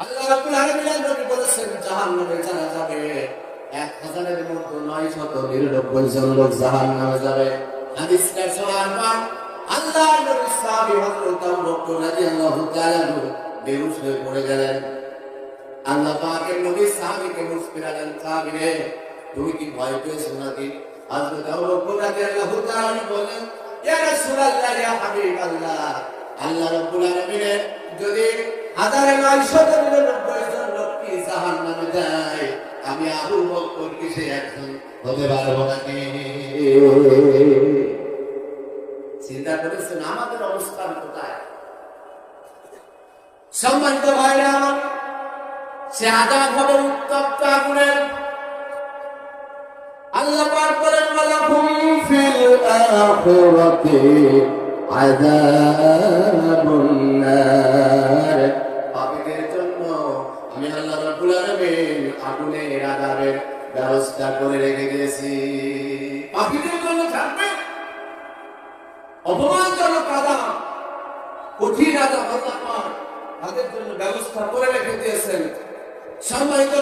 আল্লাহ রাব্বুল আলামিন নবী বলেছেন, জাহান্নামে যারা যাবে, এক হাজারের মধ্যে নয় শত নিরানব্বই জন লোক জাহান্নামে যাবে। হাদিসটা পর আল্লাহ নবী সাহাবী হযরত আবু বকর রাদিয়াল্লাহু তাআলা বেহুশ হয়ে পড়ে গেলেন। আল্লাহ পাকের নবী তুমি কি ভয় পেয়েছ নাকি? হযরত আল্লাহ নয় আমি আবু বকর কি সে একজন হতে পারব নাকি চিন্তা করেছেন, আমাদের অবস্থান কোথায়? সম্মানিত ভাইরা আমার, সে আজাদ হবে উত্তপ্ত আগুনের আল্লাহ পাক আযাবুন আমি আল্লাহ রাব্বুল আলামিন আগুনের আযাবের ব্যবস্থা করে রেখে দিয়েছি। পাখিদের জন্য থাকবে অপমানজনক আযাব কঠিন আযাব আল্লাহ তাদের জন্য ব্যবস্থা করে রেখে দিয়েছেন। সম্মানিত